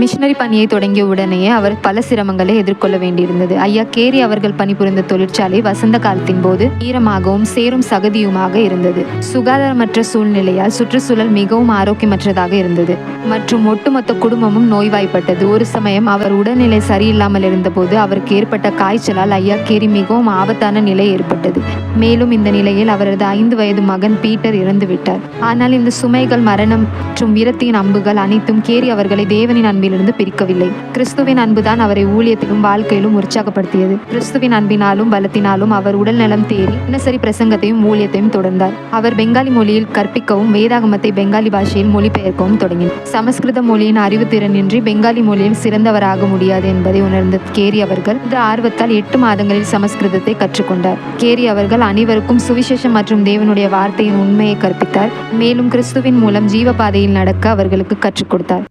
Machinery பணியை தொடங்கிய உடனேயே அவர் பல சிரமங்களை எதிர்கொள்ள வேண்டியிருந்தது. ஐயா கேரி அவர்கள் பணிபுரிந்த தொழிற்சாலை வசந்த காலத்தின் போது ஈரமாகவும் சேரும் சகதியுமாக இருந்தது. சுகாதாரமற்ற சூழ்நிலையால் சுற்றுச்சூழல் மிகவும் ஆரோக்கியமற்றதாக இருந்தது. மற்றும் ஒட்டுமொத்த குடும்பமும் நோய்வாய்ப்பட்டது. ஒரு சமயம் அவர் உடல்நிலை சரியில்லாமல் இருந்தபோது அவருக்கு ஏற்பட்ட காய்ச்சலால் ஐயா கேரி மிகவும் ஆபத்தான நிலை ஏற்பட்டது. மேலும் இந்த நிலையில் அவரது ஐந்து வயது மகன் பீட்டர் இறந்துவிட்டார். ஆனால் இந்த சுமைகள் மரணம் மற்றும் விரத்தியின் அம்புகள் அனைத்தும் கேரி அவர்களை தேவனின் அன்பிலிருந்து பிரிக்கவில்லை. கிறிஸ்துவின் அன்புதான் அவரை ஊழியத்திலும் வாழ்க்கையிலும் உற்சாகப்படுத்தியது. கிறிஸ்துவின் அன்பினாலும் பலத்தினாலும் அவர் உடல் நலம் தேறி தினசரி பிரசங்கத்தையும் ஊழியத்தையும் தொடர்ந்தார். அவர் பெங்காலி மொழியில் கற்பிக்கவும் வேதாகமத்தை பெங்காலி பாஷையில் மொழிபெயர்க்கவும் தொடங்கினார். சமஸ்கிருத மொழியின் அறிவுத்திறனின்றி பெங்காலி மொழியில் சிறந்தவராக முடியாது என்பதை உணர்ந்த கேரி அவர்கள் இந்த ஆர்வத்தால் எட்டு மாதங்களில் சமஸ்கிருதத்தை கற்றுக்கொண்டார். கேரி அவர்கள் அனைவருக்கும் சுவிசேஷம் மற்றும் தேவனுடைய வார்த்தையின் உண்மையை கற்பித்தார். மேலும் கிறிஸ்துவின் மூலம் ஜீவ பாதையில் நடக்க அவர்களுக்கு கற்றுக் கொடுத்தார்.